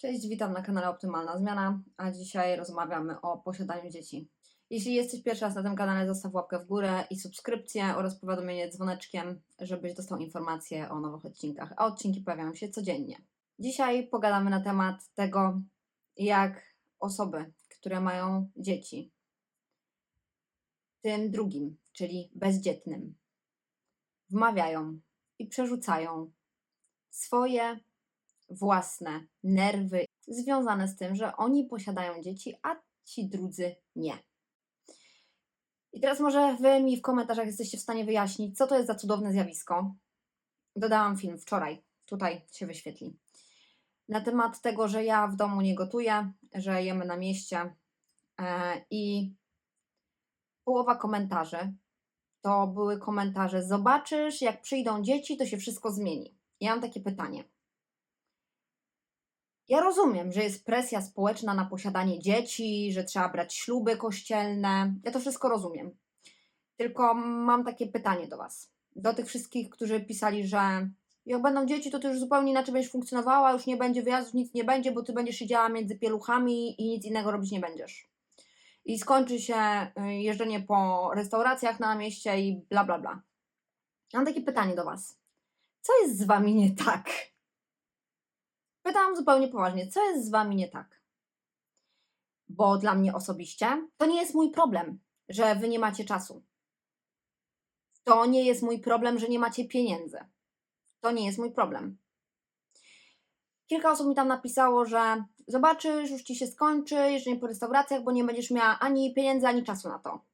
Cześć, witam na kanale Optymalna Zmiana, a dzisiaj rozmawiamy o posiadaniu dzieci. Jeśli jesteś pierwszy raz na tym kanale, zostaw łapkę w górę i subskrypcję oraz powiadomienie dzwoneczkiem, żebyś dostał informacje o nowych odcinkach, a odcinki pojawiają się codziennie. Dzisiaj pogadamy na temat tego, jak osoby, które mają dzieci, tym drugim, czyli bezdzietnym, wmawiają i przerzucają swoje własne nerwy związane z tym, że oni posiadają dzieci, a ci drudzy nie. I teraz może wy mi w komentarzach jesteście w stanie wyjaśnić, co to jest za cudowne zjawisko. Dodałam film wczoraj, tutaj się wyświetli. Na temat tego, że ja w domu nie gotuję, że jemy na mieście e, i połowa komentarzy to były komentarze: Zobaczysz, jak przyjdą dzieci, to się wszystko zmieni. Ja mam takie pytanie. Ja rozumiem, że jest presja społeczna na posiadanie dzieci, że trzeba brać śluby kościelne. Ja to wszystko rozumiem. Tylko mam takie pytanie do Was. Do tych wszystkich, którzy pisali, że jak będą dzieci, to ty już zupełnie inaczej będziesz funkcjonowała, już nie będzie wyjazdów, nic nie będzie, bo ty będziesz siedziała między pieluchami i nic innego robić nie będziesz. I skończy się y, jeżdżenie po restauracjach na mieście i bla bla bla. Mam takie pytanie do Was. Co jest z Wami nie tak? Pytałam zupełnie poważnie, co jest z wami nie tak? Bo dla mnie osobiście to nie jest mój problem, że wy nie macie czasu. To nie jest mój problem, że nie macie pieniędzy. To nie jest mój problem. Kilka osób mi tam napisało, że zobaczysz, już ci się skończy, jeżeli po restauracjach, bo nie będziesz miała ani pieniędzy, ani czasu na to.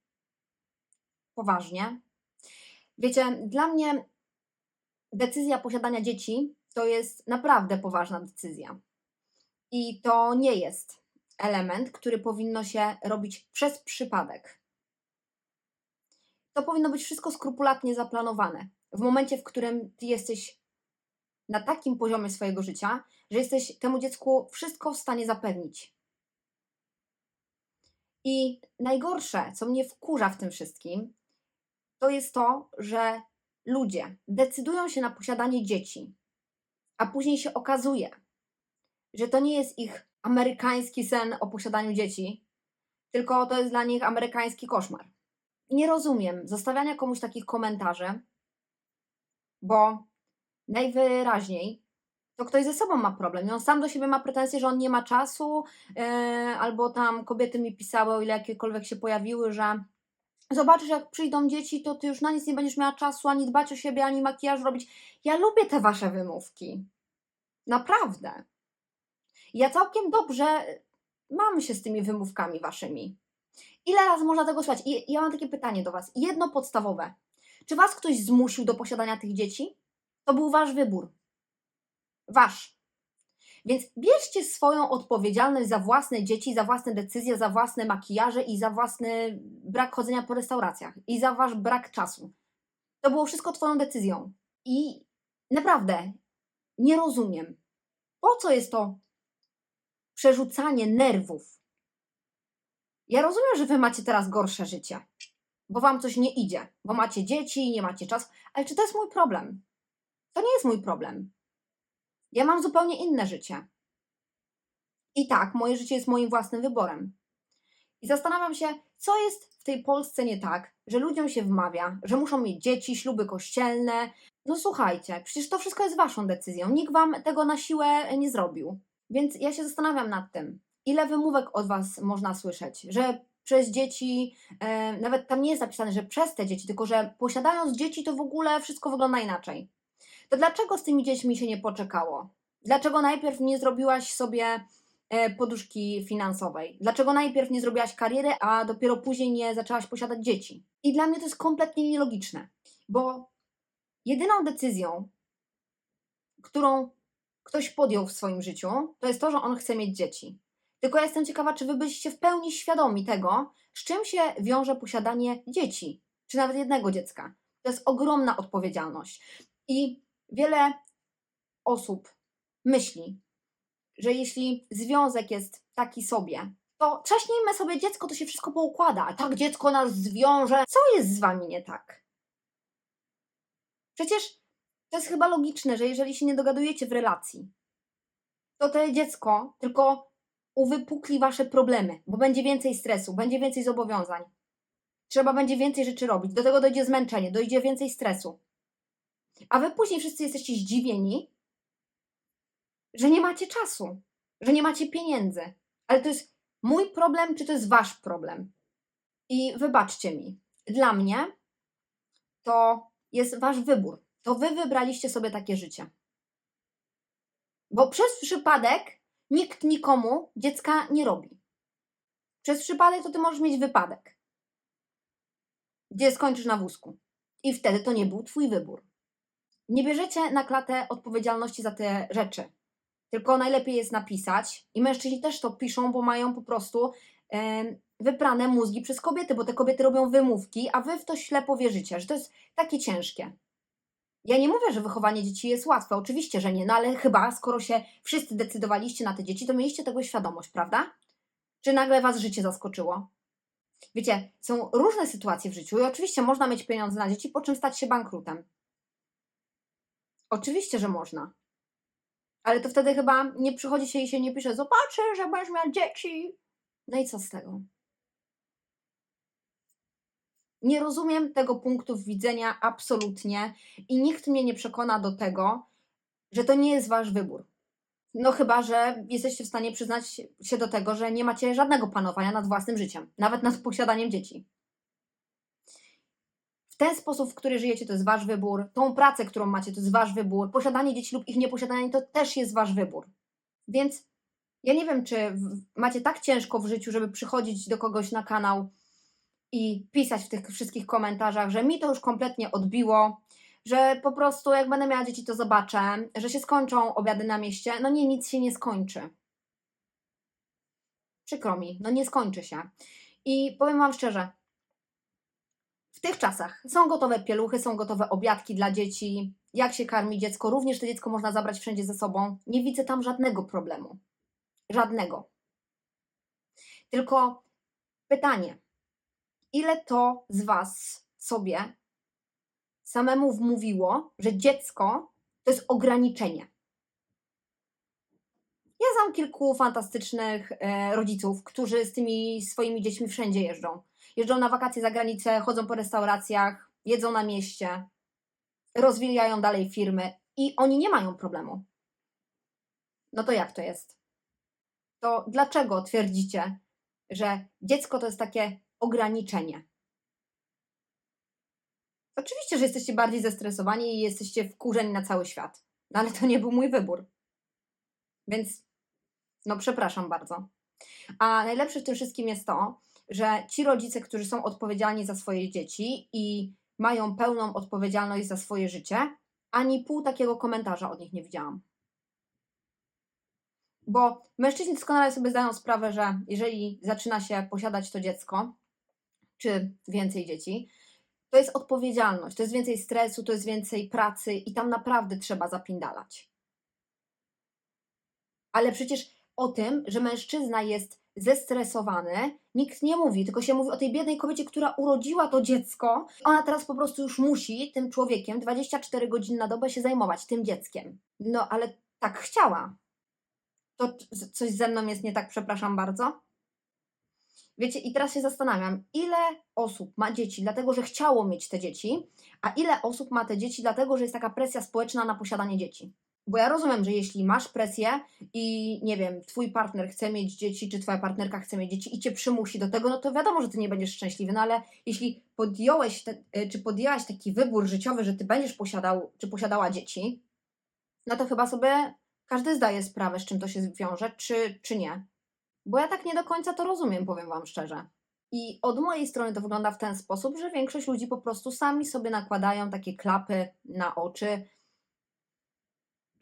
Poważnie. Wiecie, dla mnie decyzja posiadania dzieci to jest naprawdę poważna decyzja. I to nie jest element, który powinno się robić przez przypadek. To powinno być wszystko skrupulatnie zaplanowane. W momencie, w którym ty jesteś na takim poziomie swojego życia, że jesteś temu dziecku wszystko w stanie zapewnić. I najgorsze, co mnie wkurza w tym wszystkim, to jest to, że ludzie decydują się na posiadanie dzieci, a później się okazuje, że to nie jest ich amerykański sen o posiadaniu dzieci, tylko to jest dla nich amerykański koszmar. Nie rozumiem zostawiania komuś takich komentarzy, bo najwyraźniej to ktoś ze sobą ma problem. I on sam do siebie ma pretensje, że on nie ma czasu, yy, albo tam kobiety mi pisały, o ile jakiekolwiek się pojawiły, że zobaczysz, jak przyjdą dzieci, to ty już na nic nie będziesz miała czasu ani dbać o siebie, ani makijaż robić. Ja lubię te wasze wymówki. Naprawdę. Ja całkiem dobrze mam się z tymi wymówkami waszymi. Ile razy można tego słuchać? I ja mam takie pytanie do was. Jedno podstawowe. Czy was ktoś zmusił do posiadania tych dzieci? To był wasz wybór. Wasz. Więc bierzcie swoją odpowiedzialność za własne dzieci, za własne decyzje, za własne makijaże i za własny brak chodzenia po restauracjach i za wasz brak czasu. To było wszystko twoją decyzją. I naprawdę nie rozumiem. Po co jest to przerzucanie nerwów? Ja rozumiem, że wy macie teraz gorsze życie, bo wam coś nie idzie, bo macie dzieci nie macie czasu, ale czy to jest mój problem? To nie jest mój problem. Ja mam zupełnie inne życie. I tak, moje życie jest moim własnym wyborem. I zastanawiam się, co jest w tej Polsce nie tak, że ludziom się wmawia, że muszą mieć dzieci, śluby kościelne. No słuchajcie, przecież to wszystko jest waszą decyzją. Nikt wam tego na siłę nie zrobił. Więc ja się zastanawiam nad tym, ile wymówek od was można słyszeć, że przez dzieci, e, nawet tam nie jest napisane, że przez te dzieci, tylko że posiadając dzieci, to w ogóle wszystko wygląda inaczej. To dlaczego z tymi dziećmi się nie poczekało? Dlaczego najpierw nie zrobiłaś sobie e, poduszki finansowej? Dlaczego najpierw nie zrobiłaś kariery, a dopiero później nie zaczęłaś posiadać dzieci? I dla mnie to jest kompletnie nielogiczne, bo jedyną decyzją, którą ktoś podjął w swoim życiu, to jest to, że on chce mieć dzieci. Tylko ja jestem ciekawa, czy wy byliście w pełni świadomi tego, z czym się wiąże posiadanie dzieci, czy nawet jednego dziecka. To jest ogromna odpowiedzialność. I wiele osób myśli, że jeśli związek jest taki sobie, to trzaśnijmy sobie dziecko, to się wszystko poukłada. A tak dziecko nas zwiąże. Co jest z wami nie tak? Przecież to jest chyba logiczne, że jeżeli się nie dogadujecie w relacji, to to dziecko tylko uwypukli wasze problemy, bo będzie więcej stresu, będzie więcej zobowiązań. Trzeba będzie więcej rzeczy robić. Do tego dojdzie zmęczenie, dojdzie więcej stresu. A wy później wszyscy jesteście zdziwieni, że nie macie czasu, że nie macie pieniędzy. Ale to jest mój problem, czy to jest wasz problem? I wybaczcie mi, dla mnie to jest wasz wybór. To wy wybraliście sobie takie życie. Bo przez przypadek nikt nikomu dziecka nie robi. Przez przypadek to ty możesz mieć wypadek, gdzie skończysz na wózku. I wtedy to nie był twój wybór. Nie bierzecie na klatę odpowiedzialności za te rzeczy. Tylko najlepiej jest napisać, i mężczyźni też to piszą, bo mają po prostu wyprane mózgi przez kobiety, bo te kobiety robią wymówki, a wy w to ślepo wierzycie, że to jest takie ciężkie. Ja nie mówię, że wychowanie dzieci jest łatwe, oczywiście, że nie, no ale chyba skoro się wszyscy decydowaliście na te dzieci, to mieliście tego świadomość, prawda? Czy nagle was życie zaskoczyło? Wiecie, są różne sytuacje w życiu i oczywiście można mieć pieniądze na dzieci, po czym stać się bankrutem. Oczywiście, że można. Ale to wtedy chyba nie przychodzi się i się nie pisze, zobaczę, że będziesz miał dzieci. No i co z tego? Nie rozumiem tego punktu widzenia absolutnie i nikt mnie nie przekona do tego, że to nie jest wasz wybór. No chyba, że jesteście w stanie przyznać się do tego, że nie macie żadnego panowania nad własnym życiem, nawet nad posiadaniem dzieci. Ten sposób, w który żyjecie, to jest wasz wybór. Tą pracę, którą macie, to jest wasz wybór. Posiadanie dzieci lub ich nieposiadanie to też jest wasz wybór. Więc ja nie wiem, czy macie tak ciężko w życiu, żeby przychodzić do kogoś na kanał i pisać w tych wszystkich komentarzach, że mi to już kompletnie odbiło, że po prostu jak będę miała dzieci, to zobaczę, że się skończą obiady na mieście. No nie, nic się nie skończy. Przykro mi, no nie skończy się. I powiem Wam szczerze, w tych czasach są gotowe pieluchy, są gotowe obiadki dla dzieci, jak się karmi dziecko, również to dziecko można zabrać wszędzie ze sobą. Nie widzę tam żadnego problemu. Żadnego. Tylko pytanie, ile to z Was sobie samemu wmówiło, że dziecko to jest ograniczenie? Ja znam kilku fantastycznych e, rodziców, którzy z tymi swoimi dziećmi wszędzie jeżdżą. Jeżdżą na wakacje za granicę, chodzą po restauracjach, jedzą na mieście, rozwijają dalej firmy i oni nie mają problemu. No to jak to jest? To dlaczego twierdzicie, że dziecko to jest takie ograniczenie? Oczywiście, że jesteście bardziej zestresowani i jesteście wkurzeni na cały świat. No ale to nie był mój wybór. Więc, no przepraszam bardzo. A najlepsze w tym wszystkim jest to, że ci rodzice, którzy są odpowiedzialni za swoje dzieci i mają pełną odpowiedzialność za swoje życie, ani pół takiego komentarza od nich nie widziałam. Bo mężczyźni doskonale sobie zdają sprawę, że jeżeli zaczyna się posiadać to dziecko, czy więcej dzieci, to jest odpowiedzialność, to jest więcej stresu, to jest więcej pracy i tam naprawdę trzeba zapindalać. Ale przecież o tym, że mężczyzna jest zestresowany, nikt nie mówi, tylko się mówi o tej biednej kobiecie, która urodziła to dziecko. Ona teraz po prostu już musi tym człowiekiem 24 godziny na dobę się zajmować, tym dzieckiem. No ale tak chciała. To coś ze mną jest nie tak, przepraszam bardzo. Wiecie, i teraz się zastanawiam, ile osób ma dzieci dlatego, że chciało mieć te dzieci, a ile osób ma te dzieci dlatego, że jest taka presja społeczna na posiadanie dzieci. Bo ja rozumiem, że jeśli masz presję i nie wiem, twój partner chce mieć dzieci, czy twoja partnerka chce mieć dzieci i cię przymusi do tego, no to wiadomo, że ty nie będziesz szczęśliwy, no ale jeśli podjąłeś, te, y, czy podjęłaś taki wybór życiowy, że ty będziesz posiadał, czy posiadała dzieci, no to chyba sobie każdy zdaje sprawę, z czym to się wiąże, czy, czy nie. Bo ja tak nie do końca to rozumiem, powiem Wam szczerze. I od mojej strony to wygląda w ten sposób, że większość ludzi po prostu sami sobie nakładają takie klapy na oczy,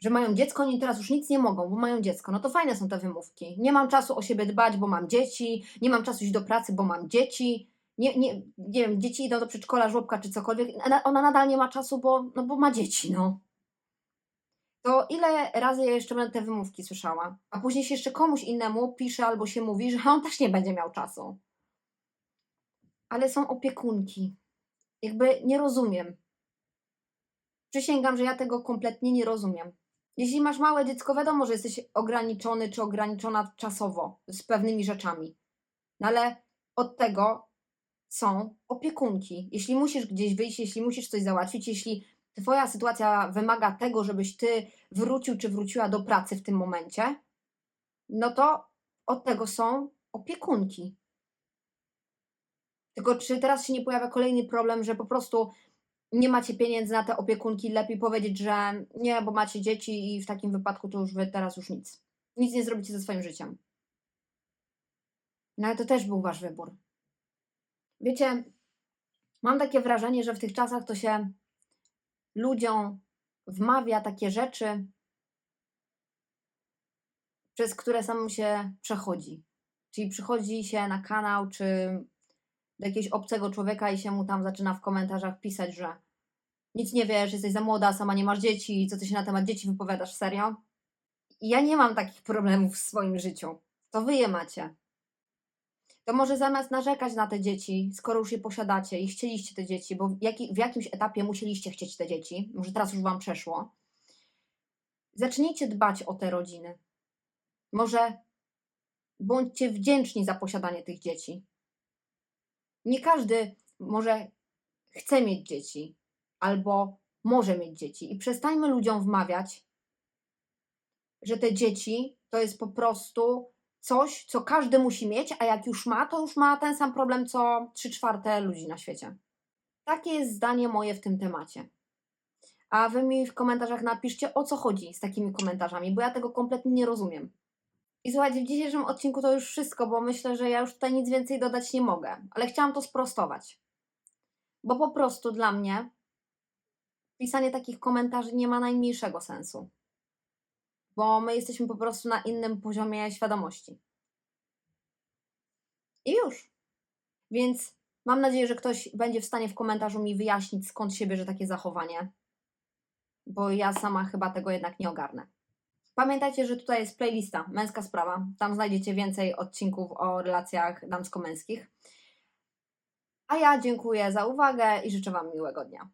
że mają dziecko, oni teraz już nic nie mogą, bo mają dziecko. No to fajne są te wymówki. Nie mam czasu o siebie dbać, bo mam dzieci, nie mam czasu iść do pracy, bo mam dzieci. Nie, nie, nie wiem, dzieci idą do przedszkola, żłobka czy cokolwiek. Ona- nadal nie ma czasu, bo, no bo ma dzieci, no. To ile razy ja jeszcze będę te wymówki słyszała? A później się jeszcze komuś innemu pisze albo się mówi, że on też nie będzie miał czasu. Ale są opiekunki. Jakby nie rozumiem. Przysięgam, że ja tego kompletnie nie rozumiem. Jeśli masz małe dziecko, wiadomo, że jesteś ograniczony czy ograniczona czasowo z pewnymi rzeczami. No ale od tego są opiekunki. Jeśli musisz gdzieś wyjść, jeśli musisz coś załatwić, jeśli Twoja sytuacja wymaga tego, żebyś Ty wrócił czy wróciła do pracy w tym momencie, no to od tego są opiekunki. Tylko czy teraz się nie pojawia kolejny problem, że po prostu nie macie pieniędzy na te opiekunki, lepiej powiedzieć, że nie, bo macie dzieci i w takim wypadku to już wy teraz już nic. Nic nie zrobicie ze swoim życiem. No ale to też był wasz wybór. Wiecie, mam takie wrażenie, że w tych czasach to się ludziom wmawia takie rzeczy, przez które samemu się przechodzi. Czyli przychodzi się na kanał, czy do jakiegoś obcego człowieka i się mu tam zaczyna w komentarzach pisać, że nic nie wiesz, jesteś za młoda, sama nie masz dzieci, co ty się na temat dzieci wypowiadasz, serio? Ja nie mam takich problemów w swoim życiu. To wy je macie. To może zamiast narzekać na te dzieci, skoro już je posiadacie i chcieliście te dzieci, bo w, jaki, w jakimś etapie musieliście chcieć te dzieci, może teraz już wam przeszło, zacznijcie dbać o te rodziny. Może bądźcie wdzięczni za posiadanie tych dzieci. Nie każdy może chce mieć dzieci albo może mieć dzieci. I przestańmy ludziom wmawiać, że te dzieci to jest po prostu coś, co każdy musi mieć, a jak już ma, to już ma ten sam problem, co 3 czwarte ludzi na świecie. Takie jest zdanie moje w tym temacie. A wy mi w komentarzach napiszcie, o co chodzi z takimi komentarzami, bo ja tego kompletnie nie rozumiem. I słuchajcie, w dzisiejszym odcinku to już wszystko, bo myślę, że ja już tutaj nic więcej dodać nie mogę, ale chciałam to sprostować. Bo po prostu dla mnie pisanie takich komentarzy nie ma najmniejszego sensu. Bo my jesteśmy po prostu na innym poziomie świadomości. I już. Więc mam nadzieję, że ktoś będzie w stanie w komentarzu mi wyjaśnić, skąd się bierze takie zachowanie. Bo ja sama chyba tego jednak nie ogarnę. Pamiętajcie, że tutaj jest playlista Męska Sprawa. Tam znajdziecie więcej odcinków o relacjach damsko-męskich. A ja dziękuję za uwagę i życzę Wam miłego dnia.